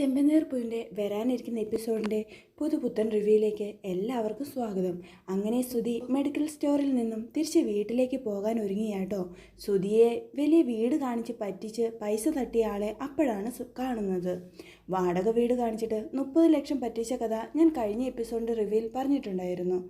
ചെമ്പനീർ പൂവിന്റെ വരാനിരിക്കുന്ന എപ്പിസോഡിന്റെ പുതുപുത്തൻ റിവ്യൂയിലേക്ക് എല്ലാവർക്കും സ്വാഗതം. അങ്ങനെ സുധി മെഡിക്കൽ സ്റ്റോറിൽ നിന്നും തിരിച്ച് വീട്ടിലേക്ക് പോകാൻ ഒരുങ്ങിയാട്ടോ. സുധിയെ വലിയ വീട് കാണിച്ച് പറ്റിച്ച് പൈസ തട്ടിയ ആളെ അപ്പോഴാണ് കാണുന്നത്. വാടക വീട് കാണിച്ചിട്ട് മുപ്പത് ലക്ഷം പറ്റിച്ച കഥ ഞാൻ കഴിഞ്ഞ എപ്പിസോഡിന്റെ റിവ്യൂയിൽ പറഞ്ഞിട്ടുണ്ടായിരുന്നു.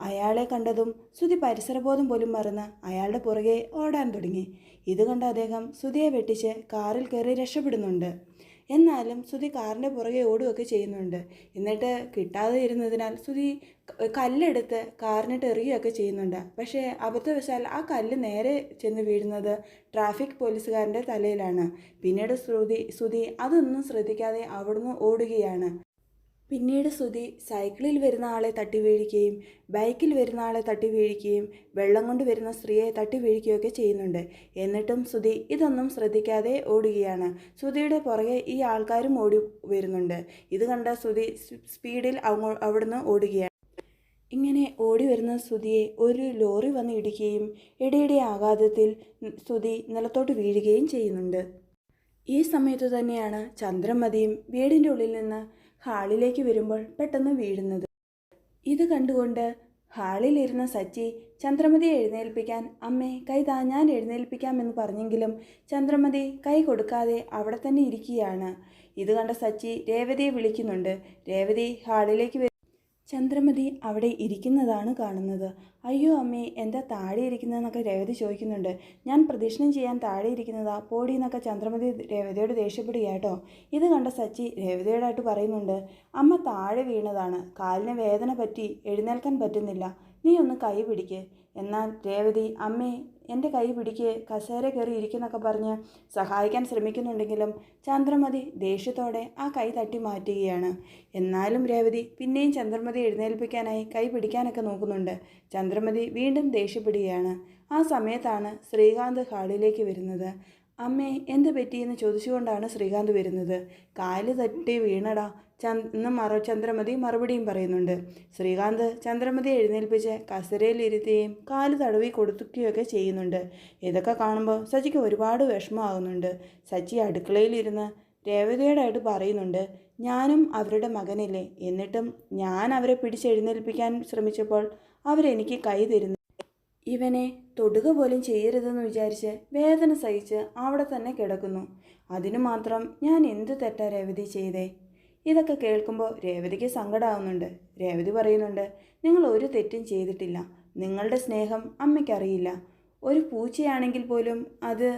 അയാളെ കണ്ടതും സുധി പരിസരബോധം പോലും മറന്ന് അയാളുടെ പുറകെ ഓടാൻ തുടങ്ങി. ഇത് കണ്ട അദ്ദേഹം സുധിയെ വെട്ടിച്ച് കാറിൽ കയറി രക്ഷപ്പെടുന്നുണ്ട്. എന്നാലും ശ്രുതി കാറിന്റെ പുറകെ ഓടുകയൊക്കെ ചെയ്യുന്നുണ്ട്. എന്നിട്ട് കിട്ടാതെ ഇരുന്നതിനാൽ ശ്രുതി കല്ലെടുത്ത് കാറിനിട്ട് എറിയുകയൊക്കെ ചെയ്യുന്നുണ്ട്. പക്ഷേ അബദ്ധവശാൽ ആ കല്ല് നേരെ ചെന്ന് വീഴുന്നത് ട്രാഫിക് പോലീസുകാരന്റെ തലയിലാണ്. പിന്നീട് ശ്രുതി ശ്രുതി അതൊന്നും ശ്രദ്ധിക്കാതെ അവിടുന്ന് ഓടുകയാണ്. പിന്നീട് സുധി സൈക്കിളിൽ വരുന്ന ആളെ തട്ടി വീഴിക്കുകയും ബൈക്കിൽ വരുന്ന ആളെ തട്ടി വീഴിക്കുകയും വെള്ളം കൊണ്ട് വരുന്ന സ്ത്രീയെ തട്ടി വീഴിക്കുകയൊക്കെ ചെയ്യുന്നുണ്ട്. എന്നിട്ടും സുധി ഇതൊന്നും ശ്രദ്ധിക്കാതെ ഓടുകയാണ്. സുധിയുടെ പുറകെ ഈ ആൾക്കാരും ഓടി വരുന്നുണ്ട്. ഇത് കണ്ട സുധി സ്പീഡിൽ അവിടുന്ന് ഓടുകയാണ്. ഇങ്ങനെ ഓടി വരുന്ന സ്തുതിയെ ഒരു ലോറി വന്ന് ഇടിക്കുകയും ഇടയിടെ ആഘാതത്തിൽ സ്തുതി നിലത്തോട്ട് വീഴുകയും ചെയ്യുന്നുണ്ട്. ഈ സമയത്ത് തന്നെയാണ് ചന്ദ്രമതിയും വീടിന്റെ ഉള്ളിൽ നിന്ന് ഹാളിലേക്ക് വരുമ്പോൾ പെട്ടെന്ന് വീഴുന്നത്. ഇത് കണ്ടുകൊണ്ട് ഹാളിലിരുന്ന സച്ചി ചന്ദ്രമതിയെ എഴുന്നേൽപ്പിക്കാൻ അമ്മേ കൈ താ ഞാൻ എഴുന്നേൽപ്പിക്കാമെന്ന് പറഞ്ഞെങ്കിലും ചന്ദ്രമതി കൈ കൊടുക്കാതെ അവിടെ തന്നെ ഇരിക്കുകയാണ്. ഇത് കണ്ട സച്ചി രേവതിയെ വിളിക്കുന്നുണ്ട്. രേവതി ഹാളിലേക്ക് ചന്ദ്രമതി അവിടെ ഇരിക്കുന്നതാണ് കാണുന്നത്. അയ്യോ അമ്മേ എന്താ താഴെ ഇരിക്കുന്നതെന്നൊക്കെ രേവതി ചോദിക്കുന്നുണ്ട്. ഞാൻ പ്രദക്ഷിണം ചെയ്യാൻ താഴെ ഇരിക്കുന്നതാ. പോടി എന്നൊക്കെ ചന്ദ്രമതി രേവതിയോട് ദേഷ്യപ്പെടുക കേട്ടോ ഇത് കണ്ട സച്ചി രേവതിയോടായിട്ട് പറയുന്നുണ്ട്. അമ്മ താഴെ വീണതാണ്. കാലിന് വേദന പറ്റി എഴുന്നേൽക്കാൻ പറ്റുന്നില്ല. നീ ഒന്ന് കൈ പിടിക്ക് എന്നാൽ രേവതി അമ്മേ എന്റെ കൈ പിടിക്ക് കസേര കയറി ഇരിക്കുന്നൊക്കെ പറഞ്ഞ് സഹായിക്കാൻ ശ്രമിക്കുന്നുണ്ടെങ്കിലും ചന്ദ്രമതി ദേഷ്യത്തോടെ ആ കൈ തട്ടി മാറ്റുകയാണ്. എന്നാലും രേവതി പിന്നെയും ചന്ദ്രമതി എഴുന്നേൽപ്പിക്കാനായി കൈ പിടിക്കാനൊക്കെ നോക്കുന്നുണ്ട്. ചന്ദ്രമതി വീണ്ടും ദേഷ്യപ്പെടുകയാണ്. ആ സമയത്താണ് ശ്രീകാന്ത് ഹാളിലേക്ക് വരുന്നത്. അമ്മേ എന്ത് പറ്റിയെന്ന് ചോദിച്ചുകൊണ്ടാണ് ശ്രീകാന്ത് വരുന്നത്? കാൽ തട്ടി വീണടാ. ചന്ദ് മറ ചന്ദ്രമതി മറുപടിയും പറയുന്നുണ്ട്. ശ്രീകാന്ത് ചന്ദ്രമതി എഴുന്നേൽപ്പിച്ച് കസരയിലിരുത്തുകയും കാൽ തടവി കൊടുക്കുകയൊക്കെ ചെയ്യുന്നുണ്ട്. ഇതൊക്കെ കാണുമ്പോൾ സച്ചിക്ക് ഒരുപാട് വിഷമമാകുന്നുണ്ട്. സച്ചി അടുക്കളയിലിരുന്ന് രേവതിയോടായിട്ട് പറയുന്നുണ്ട് ഞാനും അവരുടെ മകനില്ലേ. എന്നിട്ടും ഞാൻ അവരെ പിടിച്ചെഴുന്നേൽപ്പിക്കാൻ ശ്രമിച്ചപ്പോൾ അവരെനിക്ക് കൈ തരുന്നു. ഇവനെ തൊടുക പോലും ചെയ്യരുതെന്ന് വിചാരിച്ച് വേദന സഹിച്ച് അവിടെ തന്നെ കിടക്കുന്നു. അതിനു മാത്രം ഞാൻ എന്ത് തെറ്റാ രേവതി ചെയ്തേ? ഇതൊക്കെ കേൾക്കുമ്പോൾ രേവതിക്ക് സങ്കടമാവുന്നുണ്ട് രേവതി പറയുന്നുണ്ട് നിങ്ങൾ ഒരു തെറ്റും ചെയ്തിട്ടില്ല. നിങ്ങളുടെ സ്നേഹം അമ്മയ്ക്കറിയില്ല. ഒരു പൂച്ചയാണെങ്കിൽ പോലും അത്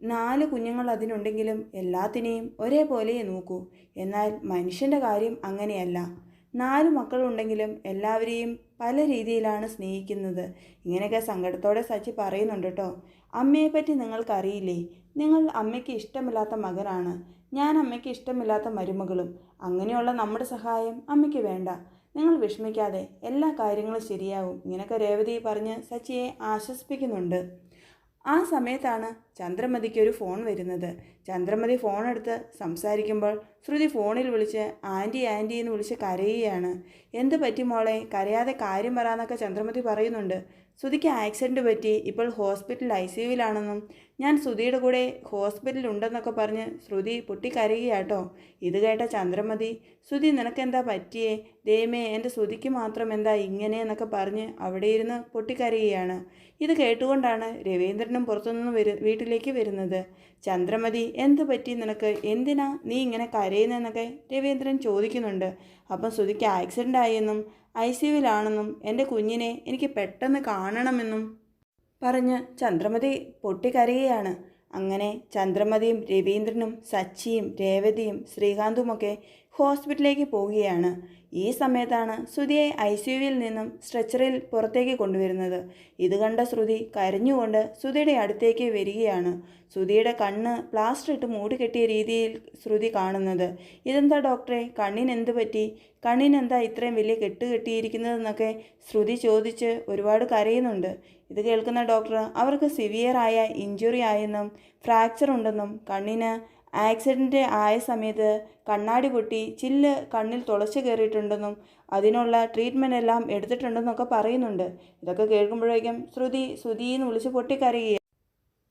നാല് കുഞ്ഞുങ്ങൾ അതിനുണ്ടെങ്കിലും എല്ലാത്തിനെയും ഒരേപോലെ നോക്കൂ. എന്നാൽ മനുഷ്യന്റെ കാര്യം അങ്ങനെയല്ല. നാല് മക്കളുണ്ടെങ്കിലും എല്ലാവരെയും പല രീതിയിലാണ് സ്നേഹിക്കുന്നത്. ഇങ്ങനെയൊക്കെ സങ്കടത്തോടെ സച്ചി പറയുന്നുണ്ട് കേട്ടോ അമ്മയെപ്പറ്റി നിങ്ങൾക്കറിയില്ലേ? നിങ്ങൾ അമ്മയ്ക്ക് ഇഷ്ടമില്ലാത്ത മകനാണ്. ഞാൻ അമ്മയ്ക്ക് ഇഷ്ടമില്ലാത്ത മരുമകളും. അങ്ങനെയുള്ള നമ്മുടെ സഹായം അമ്മയ്ക്ക് വേണ്ട. നിങ്ങൾ വിഷമിക്കാതെ എല്ലാ കാര്യങ്ങളും ശരിയാവും. ഇങ്ങനെയൊക്കെ രേവതി പറഞ്ഞ് സച്ചിയെ ആശ്വസിപ്പിക്കുന്നുണ്ട്. ആ സമയത്താണ് ചന്ദ്രമതിക്ക് ഒരു ഫോൺ വരുന്നത്. ചന്ദ്രമതി ഫോൺ എടുത്ത് സംസാരിക്കുമ്പോൾ ശ്രുതി ഫോണിൽ വിളിച്ച് ആന്റി ആന്റി എന്ന് വിളിച്ച് കരയുകയാണ്. എന്ത് പറ്റി മോളെ? കരയാതെ കാര്യം വരാമെന്നൊക്കെ ചന്ദ്രമതി പറയുന്നുണ്ട്. ശ്രുതിക്ക് ആക്സിഡന്റ് പറ്റി. ഇപ്പോൾ ഹോസ്പിറ്റൽ ഐ സി യുവിലാണെന്നും ഞാൻ ശ്രുതിയുടെ കൂടെ ഹോസ്പിറ്റലിൽ ഉണ്ടെന്നൊക്കെ പറഞ്ഞ് ശ്രുതി പൊട്ടിക്കരയുകയാട്ടോ. ഇത് കേട്ട ചന്ദ്രമതി ശ്രുതി നിനക്കെന്താ പറ്റിയേ? ദൈവമേ എന്റെ ശ്രുതിക്ക് മാത്രം എന്താ ഇങ്ങനെ എന്നൊക്കെ പറഞ്ഞ് അവിടെ ഇരുന്ന് പൊട്ടിക്കരയുകയാണ്. ഇത് കേട്ടുകൊണ്ടാണ് രവീന്ദ്രനും പുറത്തുനിന്ന് വരു വീട്ടിലേക്ക് വരുന്നത്. ചന്ദ്രമതി എന്ത് പറ്റി നിനക്ക്? എന്തിനാ നീ ഇങ്ങനെ കരയുന്നതെന്നൊക്കെ രവീന്ദ്രൻ ചോദിക്കുന്നുണ്ട്. അപ്പം ശ്രുതിക്ക് ആക്സിഡന്റ് ആയെന്നും ഐ സി യുവിലാണെന്നും എന്റെ കുഞ്ഞിനെ എനിക്ക് പെട്ടെന്ന് കാണണമെന്നും പറഞ്ഞ് ചന്ദ്രമതി പൊട്ടിക്കരയുകയാണ്. അങ്ങനെ ചന്ദ്രമതിയും രവീന്ദ്രനും സച്ചിയും രേവതിയും ശ്രീകാന്തുമൊക്കെ ഹോസ്പിറ്റലിലേക്ക് പോവുകയാണ്. ഈ സമയത്താണ് ശ്രുതിയെ ഐ സി യുവിൽ നിന്നും സ്ട്രെച്ചറിൽ പുറത്തേക്ക് കൊണ്ടുവരുന്നത്. ഇത് കണ്ട ശ്രുതി കരഞ്ഞുകൊണ്ട് ശ്രുതിയുടെ അടുത്തേക്ക് വരികയാണ്. ശ്രുതിയുടെ കണ്ണ് പ്ലാസ്റ്റർ ഇട്ട് മൂടിക്കെട്ടിയ രീതിയിൽ ശ്രുതി കാണുന്നത്. ഇതെന്താ ഡോക്ടറെ? കണ്ണിന് എന്ത് പറ്റി? കണ്ണിനെന്താ ഇത്രയും വലിയ കെട്ട് കെട്ടിയിരിക്കുന്നതെന്നൊക്കെ ശ്രുതി ചോദിച്ച് ഒരുപാട് കരയുന്നുണ്ട്. ഇത് കേൾക്കുന്ന ഡോക്ടർ അവർക്ക് സിവിയറായ ഇഞ്ചുറി ആയെന്നും ഫ്രാക്ചർ ഉണ്ടെന്നും കണ്ണിന് ആക്സിഡന്റ് ആയ സമയത്ത് കണ്ണാടി പൊട്ടി ചില്ല് കണ്ണിൽ തുളച്ച് കയറിയിട്ടുണ്ടെന്നും അതിനുള്ള ട്രീറ്റ്മെന്റ് എല്ലാം എടുത്തിട്ടുണ്ടെന്നൊക്കെ പറയുന്നുണ്ട്. ഇതൊക്കെ കേൾക്കുമ്പോഴേക്കും ശ്രുതി ശ്രുതി എന്ന് വിളിച്ച് പൊട്ടിക്കരയുക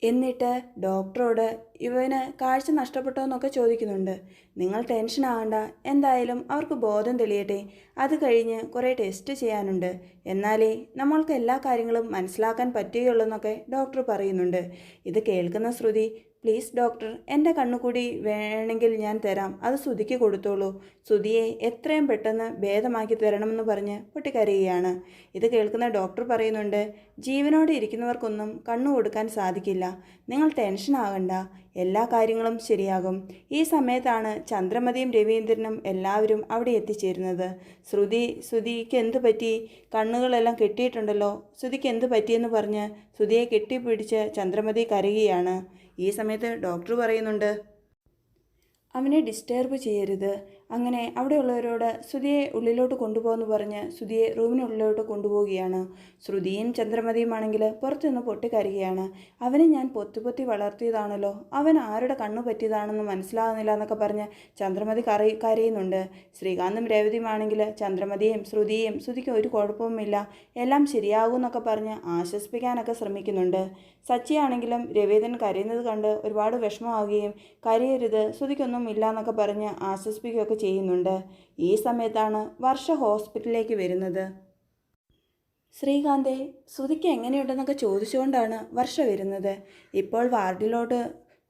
എന്നിട്ട് ഡോക്ടറോട് ഇവന് കാഴ്ച നഷ്ടപ്പെട്ടോ എന്നൊക്കെ ചോദിക്കുന്നുണ്ട്. നിങ്ങൾ ടെൻഷൻ ആവണ്ട എന്തായാലും അവർക്ക് ബോധം തെളിയട്ടെ. അത് കഴിഞ്ഞ് കുറേ ടെസ്റ്റ് ചെയ്യാനുണ്ട്. എന്നാലേ നമ്മൾക്ക് എല്ലാ കാര്യങ്ങളും മനസ്സിലാക്കാൻ പറ്റുകയുള്ളൂ എന്നൊക്കെ ഡോക്ടർ പറയുന്നുണ്ട്. ഇത് കേൾക്കുന്ന ശ്രുതി പ്ലീസ് ഡോക്ടർ എന്റെ കണ്ണുകൂടി വേണമെങ്കിൽ ഞാൻ തരാം. അത് ശ്രുതിക്ക് കൊടുത്തോളൂ. ശ്രുതിയെ എത്രയും പെട്ടെന്ന് ഭേദമാക്കി തരണമെന്ന് പറഞ്ഞ് പൊട്ടിക്കരയുകയാണ്. ഇത് കേൾക്കുന്ന ഡോക്ടർ പറയുന്നുണ്ട് ജീവനോടെ ഇരിക്കുന്നവർക്കൊന്നും കണ്ണു കൊടുക്കാൻ സാധിക്കില്ല. നിങ്ങൾ ടെൻഷൻ ആകണ്ട. എല്ലാ കാര്യങ്ങളും ശരിയാകും. ഈ സമയത്താണ് ചന്ദ്രമതിയും രവീന്ദ്രനും എല്ലാവരും അവിടെ എത്തിച്ചേരുന്നത്. ശ്രുതി ശ്രുതിക്ക് എന്ത് പറ്റി? കണ്ണുകളെല്ലാം കെട്ടിയിട്ടുണ്ടല്ലോ. ശ്രുതിക്ക് എന്ത് പറ്റിയെന്ന് പറഞ്ഞ് ശ്രുതിയെ കെട്ടിപ്പിടിച്ച് ചന്ദ്രമതി കരയുകയാണ്. ഈ സമയത്ത് ഡോക്ടർ പറയുന്നുണ്ട്. അവനെ ഡിസ്റ്റർബ് ചെയ്യരുത്. അങ്ങനെ അവിടെയുള്ളവരോട് ശ്രുതിയെ ഉള്ളിലോട്ട് കൊണ്ടുപോകുമെന്ന് പറഞ്ഞ് ശ്രുതിയെ റൂമിനുള്ളിലോട്ട് കൊണ്ടുപോവുകയാണ്. ശ്രുതിയും ചന്ദ്രമതിയുമാണെങ്കിൽ പുറത്തുനിന്ന് പൊട്ടിക്കരയുകയാണ്. അവനെ ഞാൻ പൊത്തി പൊത്തി വളർത്തിയതാണല്ലോ. അവൻ ആരുടെ കണ്ണു പറ്റിയതാണെന്ന് മനസ്സിലാകുന്നില്ല എന്നൊക്കെ പറഞ്ഞ് ചന്ദ്രമതി കറി കരയുന്നുണ്ട്. ശ്രീകാന്തും രേവതിയുമാണെങ്കിൽ ചന്ദ്രമതിയും ശ്രുതിയും ശ്രുതിക്ക് ഒരു കുഴപ്പവുമില്ല. എല്ലാം ശരിയാകും എന്നൊക്കെ പറഞ്ഞ് ആശ്വസിപ്പിക്കാനൊക്കെ ശ്രമിക്കുന്നുണ്ട്. സച്ചിയാണെങ്കിലും രവീന്ദ്രൻ കരയുന്നത് കണ്ട് ഒരുപാട് വിഷമമാവുകയും കരയരുത് ശ്രുതിക്കൊന്നും ഇല്ല എന്നൊക്കെ പറഞ്ഞ് ആശ്വസിപ്പിക്കുകയൊക്കെ ചെയ്യുന്നുണ്ട്. ഈ സമയത്താണ് വർഷ ഹോസ്പിറ്റലിലേക്ക് വരുന്നത്. ശ്രീകാന്തെ ശ്രുതിക്ക് എങ്ങനെയുണ്ടെന്നൊക്കെ ചോദിച്ചുകൊണ്ടാണ് വർഷ വരുന്നത്. ഇപ്പോൾ വാർഡിലോട്ട്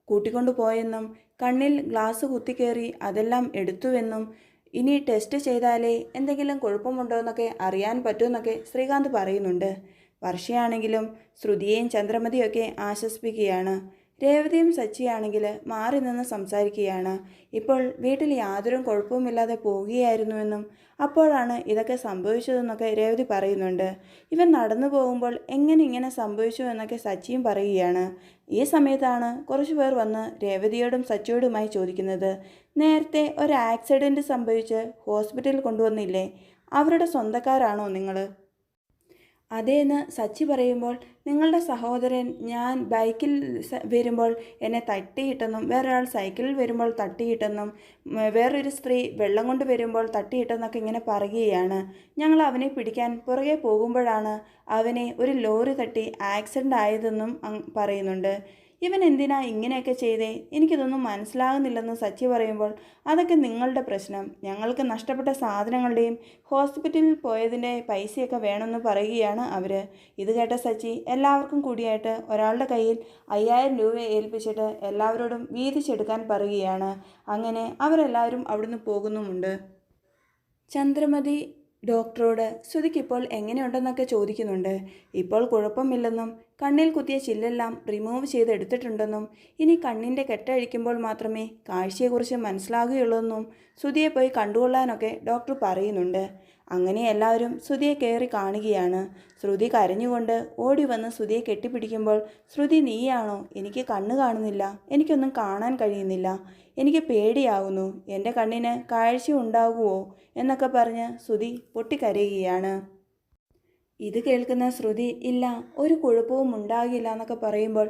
കൂട്ടിക്കൊണ്ടു പോയെന്നും കണ്ണിൽ ഗ്ലാസ് കുത്തിക്കേറി അതെല്ലാം എടുത്തുവെന്നും ഇനി ടെസ്റ്റ് ചെയ്താലേ എന്തെങ്കിലും കുഴപ്പമുണ്ടോ എന്നൊക്കെ അറിയാൻ പറ്റുമെന്നൊക്കെ ശ്രീകാന്ത് പറയുന്നുണ്ട്. വർഷയാണെങ്കിലും ശ്രുതിയെയും ചന്ദ്രമതിയൊക്കെ ആശ്വസിപ്പിക്കുകയാണ്. രേവതിയും സച്ചിയാണെങ്കിൽ മാറി നിന്ന് സംസാരിക്കുകയാണ്. ഇപ്പോൾ വീട്ടിൽ യാതൊരു കുഴപ്പവുമില്ലാതെ പോവുകയായിരുന്നുവെന്നും അപ്പോഴാണ് ഇതൊക്കെ സംഭവിച്ചതെന്നൊക്കെ രേവതി പറയുന്നുണ്ട്. ഇവൻ നടന്നു പോകുമ്പോൾ എങ്ങനെ ഇങ്ങനെ സംഭവിച്ചു എന്നൊക്കെ സച്ചിയും പറയുകയാണ്. ഈ സമയത്താണ് കുറച്ചു പേർ വന്ന് രേവതിയോടും സച്ചിയോടുമായി ചോദിക്കുന്നത് നേരത്തെ ഒരു ആക്സിഡന്റ് സംഭവിച്ച് ഹോസ്പിറ്റലിൽ കൊണ്ടുവന്നില്ലേ? അവരുടെ സ്വന്തക്കാരാണോ നിങ്ങൾ അതേന്ന് സച്ചി പറയുമ്പോൾ നിങ്ങളുടെ സഹോദരൻ ഞാൻ ബൈക്കിൽ വരുമ്പോൾ എന്നെ തട്ടിയിട്ടെന്നും വേറൊരാൾ സൈക്കിളിൽ വരുമ്പോൾ തട്ടിയിട്ടെന്നും വേറൊരു സ്ത്രീ വെള്ളം കൊണ്ട് വരുമ്പോൾ തട്ടിയിട്ടെന്നൊക്കെ ഇങ്ങനെ പറയുകയാണ്. ഞങ്ങൾ അവനെ പിടിക്കാൻ പുറകെ പോകുമ്പോഴാണ് അവനെ ഒരു ലോറി തട്ടി ആക്സിഡന്റ് ആയതെന്നും പറയുന്നുണ്ട്. ഇവൻ എന്തിനാ ഇങ്ങനെയൊക്കെ ചെയ്തേ? എനിക്കിതൊന്നും മനസ്സിലാകുന്നില്ലെന്ന് സച്ചി പറയുമ്പോൾ അതൊക്കെ നിങ്ങളുടെ പ്രശ്നം. ഞങ്ങൾക്ക് നഷ്ടപ്പെട്ട സാധനങ്ങളുടെയും ഹോസ്പിറ്റലിൽ പോയതിന്റെ പൈസയൊക്കെ വേണമെന്ന് പറയുകയാണ് അവർ ഇത് കേട്ട സച്ചി എല്ലാവർക്കും കൂടിയായിട്ട് ഒരാളുടെ കയ്യിൽ അയ്യായിരം രൂപ ഏൽപ്പിച്ചിട്ട് എല്ലാവരോടും വീതിച്ചെടുക്കാൻ പറയുകയാണ്. അങ്ങനെ അവരെല്ലാവരും അവിടുന്ന് പോകുന്നുമുണ്ട്. ചന്ദ്രമതി ഡോക്ടറോട് ശ്രുതിക്കിപ്പോൾ എങ്ങനെയുണ്ടെന്നൊക്കെ ചോദിക്കുന്നുണ്ട്. ഇപ്പോൾ കുഴപ്പമില്ലെന്നും കണ്ണിൽ കുത്തിയ ചില്ലെല്ലാം റിമൂവ് ചെയ്തെടുത്തിട്ടുണ്ടെന്നും ഇനി കണ്ണിന്റെ കെട്ടഴിക്കുമ്പോൾ മാത്രമേ കാഴ്ചയെക്കുറിച്ച് മനസ്സിലാകുകയുള്ളൂവെന്നും ശ്രുതിയെ പോയി കണ്ടുകൊള്ളാനൊക്കെ ഡോക്ടർ പറയുന്നുണ്ട്. അങ്ങനെ എല്ലാവരും ശ്രുതിയെ കയറി കാണുകയാണ്. ശ്രുതി കരഞ്ഞുകൊണ്ട് ഓടി വന്ന് ശ്രുതിയെ കെട്ടിപ്പിടിക്കുമ്പോൾ ശ്രുതി നീയാണോ? എനിക്ക് കണ്ണ് കാണുന്നില്ല. എനിക്കൊന്നും കാണാൻ കഴിയുന്നില്ല. എനിക്ക് പേടിയാവുന്നു. എന്റെ കണ്ണിന് കാഴ്ച ഉണ്ടാകുമോ എന്നൊക്കെ പറഞ്ഞ് ശ്രുതി പൊട്ടിക്കരയുകയാണ്. ഇത് കേൾക്കുന്ന ശ്രുതി ഇല്ല ഒരു കുഴപ്പവും ഉണ്ടാകില്ല എന്നൊക്കെ പറയുമ്പോൾ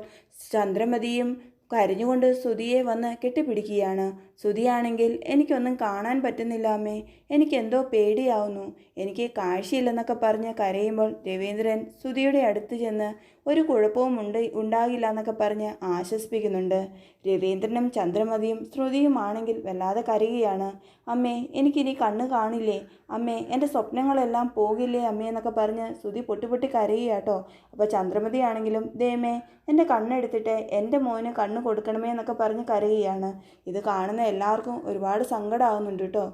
ചന്ദ്രമതിയും കരഞ്ഞുകൊണ്ട് ശ്രുതിയെ വന്ന് കെട്ടിപ്പിടിക്കുകയാണ്. ശ്രുതിയാണെങ്കിൽ എനിക്കൊന്നും കാണാൻ പറ്റുന്നില്ല അമ്മേ. എനിക്കെന്തോ പേടിയാവുന്നു. എനിക്ക് കാഴ്ചയില്ലെന്നൊക്കെ പറഞ്ഞ് കരയുമ്പോൾ രവീന്ദ്രൻ ശ്രുതിയുടെ അടുത്ത് ചെന്ന് ഒരു കുഴപ്പവും ഉണ്ട് ഉണ്ടാകില്ല എന്നൊക്കെ പറഞ്ഞ് ആശ്വസിപ്പിക്കുന്നുണ്ട്. രവീന്ദ്രനും ചന്ദ്രമതിയും ശ്രുതിയുമാണെങ്കിൽ വല്ലാതെ കരയുകയാണ്. അമ്മേ എനിക്കിനി കണ്ണ് കാണില്ലേ? അമ്മേ എന്റെ സ്വപ്നങ്ങളെല്ലാം പോകില്ലേ അമ്മേ എന്നൊക്കെ പറഞ്ഞ് ശ്രുതി പൊട്ടി പൊട്ടി കരയുകയാട്ടോ അപ്പോൾ ചന്ദ്രമതി ആണെങ്കിലും ദേമേ എന്റെ കണ്ണെടുത്തിട്ട് എന്റെ മോന് കണ്ണ് കൊടുക്കണമേ എന്നൊക്കെ പറഞ്ഞ് കരയുകയാണ്. ഇത് കാണുന്ന എല്ലാവർക്കും ഒരുപാട് സങ്കടമാകുന്നുണ്ട് കേട്ടോ.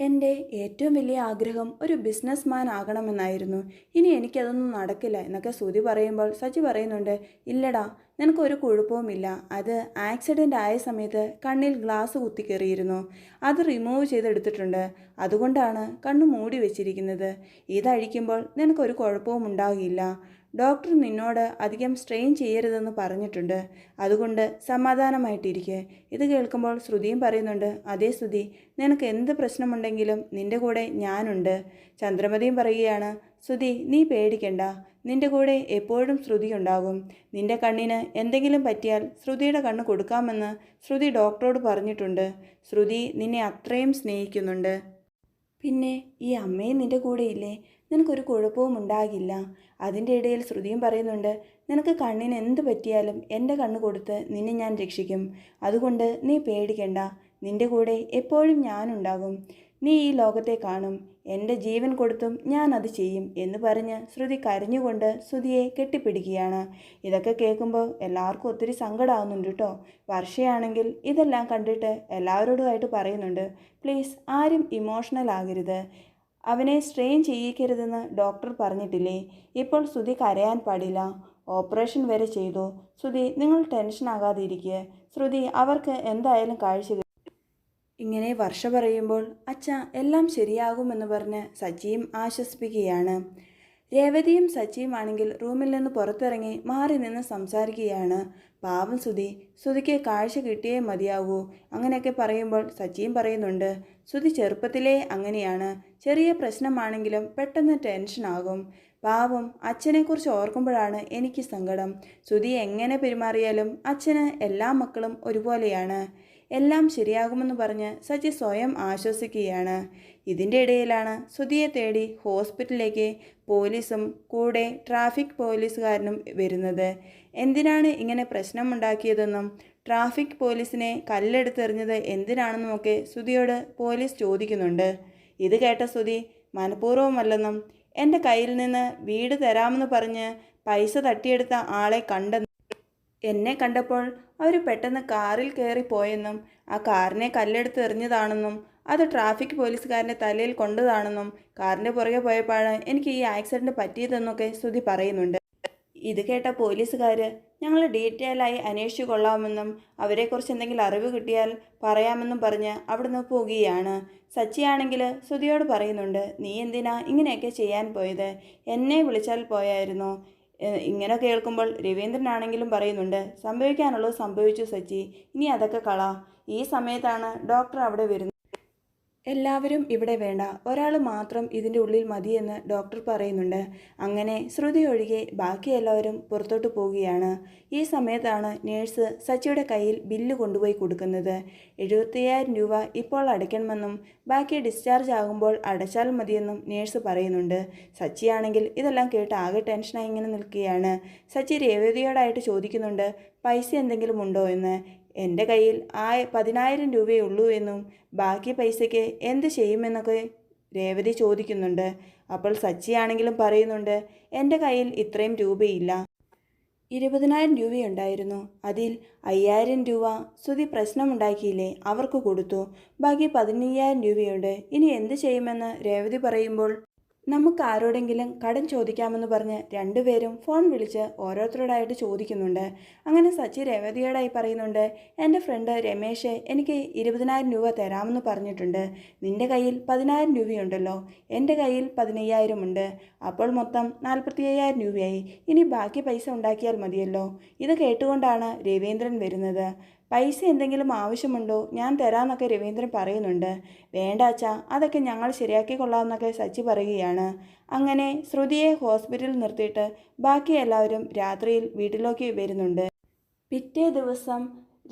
എന്റെ ഏറ്റവും വലിയ ആഗ്രഹം ഒരു ബിസിനസ് മാൻ ആകണമെന്നായിരുന്നു. ഇനി എനിക്കതൊന്നും നടക്കില്ല എന്നൊക്കെ ശ്രുതി പറയുമ്പോൾ സജി പറയുന്നുണ്ട് ഇല്ലടാ നിനക്കൊരു കുഴപ്പവുമില്ല. അത് ആക്സിഡന്റ് ആയ സമയത്ത് കണ്ണിൽ ഗ്ലാസ് കുത്തിക്കേറിയിരുന്നു. അത് റിമൂവ് ചെയ്തെടുത്തിട്ടുണ്ട്. അതുകൊണ്ടാണ് കണ്ണ് മൂടി വെച്ചിരിക്കുന്നത്. ഇതഴിക്കുമ്പോൾ നിനക്കൊരു കുഴപ്പവും ഉണ്ടാകില്ല. ഡോക്ടർ നിന്നോട് അധികം സ്ട്രെയിൻ ചെയ്യരുതെന്ന് പറഞ്ഞിട്ടുണ്ട്. അതുകൊണ്ട് സമാധാനമായിട്ടിരിക്കെ. ഇത് കേൾക്കുമ്പോൾ ശ്രുതിയും പറയുന്നുണ്ട് അതേ ശ്രുതി നിനക്ക് എന്ത് പ്രശ്നമുണ്ടെങ്കിലും നിന്റെ കൂടെ ഞാനുണ്ട്. ചന്ദ്രമതിയും പറയുകയാണ് ശ്രുതി നീ പേടിക്കണ്ട. നിന്റെ കൂടെ എപ്പോഴും ശ്രുതി ഉണ്ടാകും. നിന്റെ കണ്ണിന് എന്തെങ്കിലും പറ്റിയാൽ ശ്രുതിയുടെ കണ്ണ് കൊടുക്കാമെന്ന് ശ്രുതി ഡോക്ടറോട് പറഞ്ഞിട്ടുണ്ട്. ശ്രുതി നിന്നെ അത്രയും സ്നേഹിക്കുന്നുണ്ട്. പിന്നെ ഈ അമ്മയും നിന്റെ കൂടെയില്ലേ നിനക്കൊരു കുഴപ്പവും ഉണ്ടാകില്ല. അതിന്റെ ഇടയിൽ ശ്രുതിയും പറയുന്നുണ്ട് നിനക്ക് കണ്ണിന് എന്ത് പറ്റിയാലും എന്റെ കണ്ണ് കൊടുത്ത് നിന്നെ ഞാൻ രക്ഷിക്കും. അതുകൊണ്ട് നീ പേടിക്കണ്ട. നിന്റെ കൂടെ എപ്പോഴും ഞാനുണ്ടാകും. നീ ഈ ലോകത്തെ കാണും. എന്റെ ജീവൻ കൊടുത്തും ഞാൻ അത് ചെയ്യും എന്ന് പറഞ്ഞ് ശ്രുതി കരഞ്ഞുകൊണ്ട് ശ്രുതിയെ കെട്ടിപ്പിടിക്കുകയാണ്. ഇതൊക്കെ കേൾക്കുമ്പോൾ എല്ലാവർക്കും ഒത്തിരി സങ്കടമാവുന്നുണ്ട് കേട്ടോ. വർഷയാണെങ്കിൽ ഇതെല്ലാം കണ്ടിട്ട് എല്ലാവരോടുമായിട്ട് പറയുന്നുണ്ട് പ്ലീസ് ആരും ഇമോഷണൽ ആകരുത്. അവനെ സ്ട്രെയിൻ ചെയ്യിക്കരുതെന്ന് ഡോക്ടർ പറഞ്ഞിട്ടില്ലേ? ഇപ്പോൾ ശ്രുതി കരയാൻ പാടില്ല. ഓപ്പറേഷൻ വരെ ചെയ്തു. ശ്രുതി നിങ്ങൾ ടെൻഷൻ ആകാതെ ഇരിക്കുക ശ്രുതി അവർക്ക് എന്തായാലും കാഴ്ച ഇങ്ങനെ വർഷ പറയുമ്പോൾ അച്ഛ എല്ലാം ശരിയാകുമെന്ന് പറഞ്ഞ് സജിയും ആശ്വസിപ്പിക്കുകയാണ്. രേവതിയും സച്ചിയുമാണെങ്കിൽ റൂമിൽ നിന്ന് പുറത്തിറങ്ങി മാറി നിന്ന് സംസാരിക്കുകയാണ്. പാവം സുധി സുധിക്ക് കാഴ്ച കിട്ടിയേ മതിയാകൂ അങ്ങനെയൊക്കെ പറയുമ്പോൾ സച്ചിയും പറയുന്നുണ്ട്. സുധി ചെറുപ്പത്തിലേ അങ്ങനെയാണ്. ചെറിയ പ്രശ്നമാണെങ്കിലും പെട്ടെന്ന് ടെൻഷനാകും പാവം അച്ഛനെക്കുറിച്ച് ഓർക്കുമ്പോഴാണ് എനിക്ക് സങ്കടം. സുധി എങ്ങനെ പെരുമാറിയാലും അച്ഛന് എല്ലാ മക്കളും ഒരുപോലെയാണ്. എല്ലാം ശരിയാകുമെന്ന് പറഞ്ഞ് സച്ചി സ്വയം ആശ്വസിക്കുകയാണ്. ഇതിന്റെ ഇടയിലാണ് സുധിയെ തേടി ഹോസ്പിറ്റലിലേക്ക് പോലീസും കൂടെ ട്രാഫിക് പോലീസുകാരനും വരുന്നത്. എന്തിനാണ് ഇങ്ങനെ പ്രശ്നമുണ്ടാക്കിയതെന്നും ട്രാഫിക് പോലീസിനെ കല്ലെടുത്തെറിഞ്ഞത് എന്തിനാണെന്നുമൊക്കെ സുധിയോട് പോലീസ് ചോദിക്കുന്നുണ്ട്. ഇത് കേട്ട സുധി മനഃപൂർവമല്ലെന്നും എന്റെ കയ്യിൽ നിന്ന് വീട് തരാമെന്ന് പറഞ്ഞ് പൈസ തട്ടിയെടുത്ത ആളെ കണ്ടെന്നും എന്നെ കണ്ടപ്പോൾ അവർ പെട്ടെന്ന് കാറിൽ കയറി പോയെന്നും ആ കാറിനെ കല്ലെടുത്ത് എറിഞ്ഞതാണെന്നും അത് ട്രാഫിക് പോലീസുകാരന്റെ തലയിൽ കൊണ്ടതാണെന്നും കാറിന്റെ പുറകെ പോയപ്പോഴാണ് എനിക്ക് ഈ ആക്സിഡന്റ് പറ്റിയതെന്നൊക്കെ ശ്രുതി പറയുന്നുണ്ട്. ഇത് കേട്ട പോലീസുകാർ ഞങ്ങൾ ഡീറ്റെയിലായി അന്വേഷിച്ചു കൊള്ളാമെന്നും അവരെക്കുറിച്ച് എന്തെങ്കിലും അറിവ് കിട്ടിയാൽ പറയാമെന്നും പറഞ്ഞ് അവിടുന്ന് പോകുകയാണ് സച്ചിയാണെങ്കിൽ ശ്രുതിയോട് പറയുന്നുണ്ട് നീ എന്തിനാ ഇങ്ങനെയൊക്കെ ചെയ്യാൻ പോയത്? എന്നെ വിളിച്ചാൽ പോയായിരുന്നു? ഇങ്ങനെ കേൾക്കുമ്പോൾ രവീന്ദ്രനാണെങ്കിലും പറയുന്നുണ്ട് സംഭവിക്കാനുള്ളത് സംഭവിച്ചു സച്ചി ഇനി അതൊക്കെ കള. ഈ സമയത്താണ് ഡോക്ടർ അവിടെ വരുന്നത്. എല്ലാവരും ഇവിടെ വേണ്ട. ഒരാൾ മാത്രം ഇതിന്റെ ഉള്ളിൽ മതിയെന്ന് ഡോക്ടർ പറയുന്നുണ്ട്. അങ്ങനെ ശ്രുതി ഒഴികെ ബാക്കി എല്ലാവരും പുറത്തോട്ട് പോവുകയാണ്. ഈ സമയത്താണ് നേഴ്സ് സച്ചിയുടെ കയ്യിൽ ബില്ല് കൊണ്ടുപോയി കൊടുക്കുന്നത്. എഴുപത്തയ്യായിരം രൂപ ഇപ്പോൾ അടയ്ക്കണമെന്നും ബാക്കി ഡിസ്ചാർജ് ആകുമ്പോൾ അടച്ചാൽ മതിയെന്നും നേഴ്സ് പറയുന്നുണ്ട്. സച്ചിയാണെങ്കിൽ ഇതെല്ലാം കേട്ട് ആകെ ടെൻഷനായി ഇങ്ങനെ നിൽക്കുകയാണ്. സച്ചി രേവതിയോടായിട്ട് ചോദിക്കുന്നുണ്ട് പൈസ എന്തെങ്കിലും ഉണ്ടോ? എന്ന്. എന്റെ കയ്യിൽ ആ പതിനായിരം രൂപയേ ഉള്ളൂ എന്നും ബാക്കി പൈസയ്ക്ക് എന്ത് ചെയ്യുമെന്നൊക്കെ രേവതി ചോദിക്കുന്നുണ്ട്. അപ്പോൾ സച്ചിയാണെങ്കിലും പറയുന്നുണ്ട് എന്റെ കയ്യിൽ ഇത്രയും രൂപയില്ല. ഇരുപതിനായിരം രൂപയുണ്ടായിരുന്നു. അതിൽ അയ്യായിരം രൂപ ശ്രുതി പ്രശ്നമുണ്ടാക്കിയില്ലേ അവർക്ക് കൊടുത്തു. ബാക്കി പതിനയ്യായിരം രൂപയുണ്ട്. ഇനി എന്ത് ചെയ്യുമെന്ന് രേവതി പറയുമ്പോൾ നമുക്ക് ആരോടെങ്കിലും കടം ചോദിക്കാമെന്ന് പറഞ്ഞ് രണ്ടുപേരും ഫോൺ വിളിച്ച് ഓരോരുത്തരോടായിട്ട് ചോദിക്കുന്നുണ്ട്. അങ്ങനെ സച്ചി രേവതിയോടായി പറയുന്നുണ്ട് എന്റെ ഫ്രണ്ട് രമേശ് എനിക്ക് ഇരുപതിനായിരം രൂപ തരാമെന്ന് പറഞ്ഞിട്ടുണ്ട്. നിന്റെ കയ്യിൽ പതിനായിരം രൂപയുണ്ടല്ലോ. എന്റെ കയ്യിൽ പതിനയ്യായിരം ഉണ്ട്. അപ്പോൾ മൊത്തം നാൽപ്പത്തി അയ്യായിരം രൂപയായി. ഇനി ബാക്കി പൈസ ഉണ്ടാക്കിയാൽ മതിയല്ലോ. ഇത് കേട്ടുകൊണ്ടാണ് രവീന്ദ്രൻ വരുന്നത്. പൈസ എന്തെങ്കിലും ആവശ്യമുണ്ടോ? ഞാൻ തരാമെന്നൊക്കെ രവീന്ദ്രൻ പറയുന്നുണ്ട്. വേണ്ട അച്ഛാ അതൊക്കെ ഞങ്ങൾ ശരിയാക്കി കൊള്ളാമെന്നൊക്കെ സച്ചി പറയുകയാണ്. അങ്ങനെ ശ്രുതിയെ ഹോസ്പിറ്റലിൽ നിർത്തിയിട്ട് ബാക്കി എല്ലാവരും രാത്രിയിൽ വീട്ടിലേക്ക് വരുന്നുണ്ട്. പിറ്റേ ദിവസം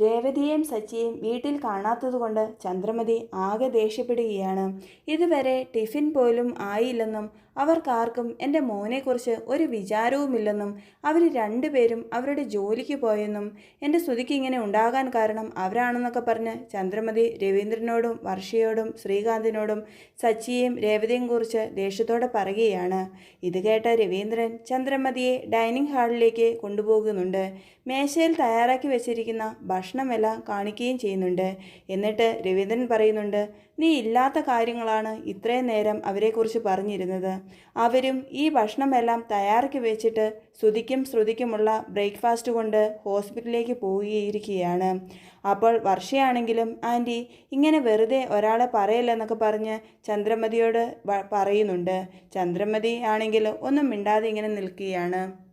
രേവതിയെയും സച്ചിയെയും വീട്ടിൽ കാണാത്തതുകൊണ്ട് ചന്ദ്രമതി ആകെ ദേഷ്യപ്പെടുകയാണ്. ഇതുവരെ ടിഫിൻ പോലും ആയില്ലെന്നും അവർക്കാർക്കും എന്റെ മോനെക്കുറിച്ച് ഒരു വിചാരവുമില്ലെന്നും അവർ രണ്ടുപേരും അവരുടെ ജോലിക്ക് പോയെന്നും എന്റെ സ്തുതിക്ക് ഇങ്ങനെ ഉണ്ടാകാൻ കാരണം അവരാണെന്നൊക്കെ പറഞ്ഞ് ചന്ദ്രമതി രവീന്ദ്രനോടും വർഷയോടും ശ്രീകാന്തിനോടും സച്ചിയെയും രേവതിയും കുറിച്ച് ദേഷ്യത്തോടെ പറയുകയാണ്. ഇത് കേട്ട രവീന്ദ്രൻ ചന്ദ്രമതിയെ ഡൈനിങ് ഹാളിലേക്ക് കൊണ്ടുപോകുന്നുണ്ട്. മേശയിൽ തയ്യാറാക്കി വെച്ചിരിക്കുന്ന ഭക്ഷണമെല്ലാം കാണിക്കുകയും ചെയ്യുന്നുണ്ട്. എന്നിട്ട് രവീന്ദ്രൻ പറയുന്നുണ്ട് നീ ഇല്ലാത്ത കാര്യങ്ങളാണ് ഇത്രയും നേരം അവരെക്കുറിച്ച് പറഞ്ഞിരുന്നത്. അവരും ഈ ഭക്ഷണമെല്ലാം തയ്യാറാക്കി വെച്ചിട്ട് ശ്രുതിക്കും ശ്രുതിക്കുമുള്ള ബ്രേക്ക്ഫാസ്റ്റ് കൊണ്ട് ഹോസ്പിറ്റലിലേക്ക് പോവുകയിരിക്കുകയാണ്. അപ്പോൾ വർഷയാണെങ്കിലും ആന്റി ഇങ്ങനെ വെറുതെ ഒരാളെ പറയില്ലെന്നൊക്കെ പറഞ്ഞ് ചന്ദ്രമതിയോട് പറയുന്നുണ്ട്. ചന്ദ്രമതി ആണെങ്കിൽ ഒന്നും മിണ്ടാതെ ഇങ്ങനെ നിൽക്കുകയാണ്.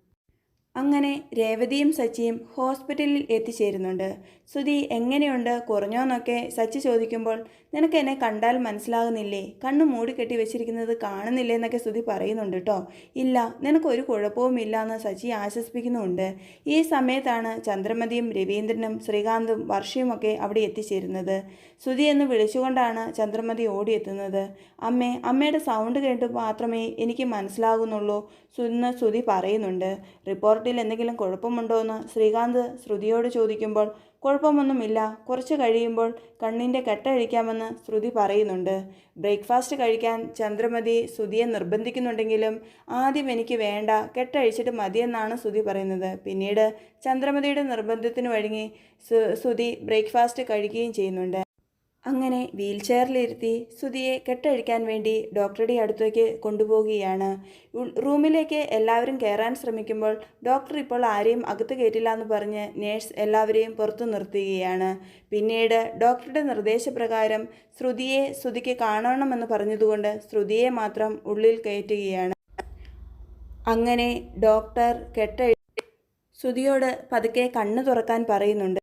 അങ്ങനെ രേവതിയും സച്ചിയും ഹോസ്പിറ്റലിൽ എത്തിച്ചേരുന്നുണ്ട്. സുധി എങ്ങനെയുണ്ട്? കുറഞ്ഞോന്നൊക്കെ സച്ചി ചോദിക്കുമ്പോൾ നിനക്ക് എന്നെ കണ്ടാൽ മനസ്സിലാകുന്നില്ലേ? കണ്ണു മൂടിക്കെട്ടി വെച്ചിരിക്കുന്നത് കാണുന്നില്ലേ? എന്നൊക്കെ സുധി പറയുന്നുണ്ട് കേട്ടോ ഇല്ല നിനക്കൊരു കുഴപ്പവും ഇല്ല എന്ന് സച്ചി ആശ്വസിപ്പിക്കുന്നുമുണ്ട്. ഈ സമയത്താണ് ചന്ദ്രമതിയും രവീന്ദ്രനും ശ്രീകാന്തും വർഷയുമൊക്കെ അവിടെ എത്തിച്ചേരുന്നത്. സുധി എന്ന് വിളിച്ചുകൊണ്ടാണ് ചന്ദ്രമതി ഓടിയെത്തുന്നത്. അമ്മേ അമ്മയുടെ സൗണ്ട് കേട്ട് മാത്രമേ എനിക്ക് മനസ്സിലാകുന്നുള്ളൂ എന്ന് സുധി പറയുന്നുണ്ട്. റിപ്പോർട്ട് റിപ്പോർട്ടിൽ എന്തെങ്കിലും കുഴപ്പമുണ്ടോ എന്ന് ശ്രീകാന്ത് ശ്രുതിയോട് ചോദിക്കുമ്പോൾ കുഴപ്പമൊന്നുമില്ല. കുറച്ച് കഴിയുമ്പോൾ കണ്ണിന്റെ കെട്ടഴിക്കാമെന്ന് ശ്രുതി പറയുന്നുണ്ട്. ബ്രേക്ക്ഫാസ്റ്റ് കഴിക്കാൻ ചന്ദ്രമതി ശ്രുതിയെ നിർബന്ധിക്കുന്നുണ്ടെങ്കിലും ആദ്യം എനിക്ക് വേണ്ട കെട്ടഴിച്ചിട്ട് മതിയെന്നാണ് ശ്രുതി പറയുന്നത്. പിന്നീട് ചന്ദ്രമതിയുടെ നിർബന്ധത്തിന് വഴങ്ങി ശ്രുതി ബ്രേക്ക്ഫാസ്റ്റ് കഴിക്കുകയും ചെയ്യുന്നുണ്ട്. അങ്ങനെ വീൽ ചെയറിലിരുത്തി സുധിയെ കെട്ടഴിക്കാൻ വേണ്ടി ഡോക്ടറുടെ അടുത്തേക്ക് കൊണ്ടുപോവുകയാണ്. റൂമിലേക്ക് എല്ലാവരും കയറാൻ ശ്രമിക്കുമ്പോൾ ഡോക്ടർ ഇപ്പോൾ ആരെയും അകത്ത് കയറ്റില്ല എന്ന് പറഞ്ഞ് നേഴ്സ് എല്ലാവരെയും പുറത്തു നിർത്തുകയാണ്. പിന്നീട് ഡോക്ടറുടെ നിർദ്ദേശപ്രകാരം ശ്രുതിയെ ശ്രുതിക്ക് കാണണമെന്ന് പറഞ്ഞതുകൊണ്ട് ശ്രുതിയെ മാത്രം ഉള്ളിൽ കയറ്റുകയാണ്. അങ്ങനെ ഡോക്ടർ കെട്ടഴി ശ്രുതിയോട് പതുക്കെ കണ്ണു തുറക്കാൻ പറയുന്നുണ്ട്.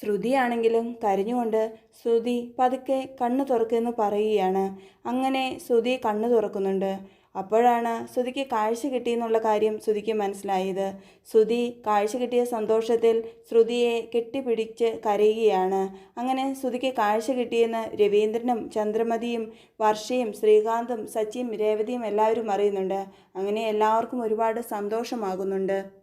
ശ്രുതിയാണെങ്കിലും കരഞ്ഞുകൊണ്ട് ശ്രുതി പതുക്കെ കണ്ണു തുറക്കുമെന്ന് പറയുകയാണ്. അങ്ങനെ ശ്രുതി കണ്ണു തുറക്കുന്നുണ്ട്. അപ്പോഴാണ് ശ്രുതിക്ക് കാഴ്ച കിട്ടിയെന്നുള്ള കാര്യം ശ്രുതിക്ക് മനസ്സിലായത്. ശ്രുതി കാഴ്ച കിട്ടിയ സന്തോഷത്തിൽ ശ്രുതിയെ കെട്ടിപ്പിടിച്ച് കരയുകയാണ്. അങ്ങനെ ശ്രുതിക്ക് കാഴ്ച കിട്ടിയെന്ന് രവീന്ദ്രനും ചന്ദ്രമതിയും വർഷയും ശ്രീകാന്തും സച്ചിയും രേവതിയും എല്ലാവരും അറിയുന്നുണ്ട്. അങ്ങനെ എല്ലാവർക്കും ഒരുപാട് സന്തോഷമാകുന്നുണ്ട്.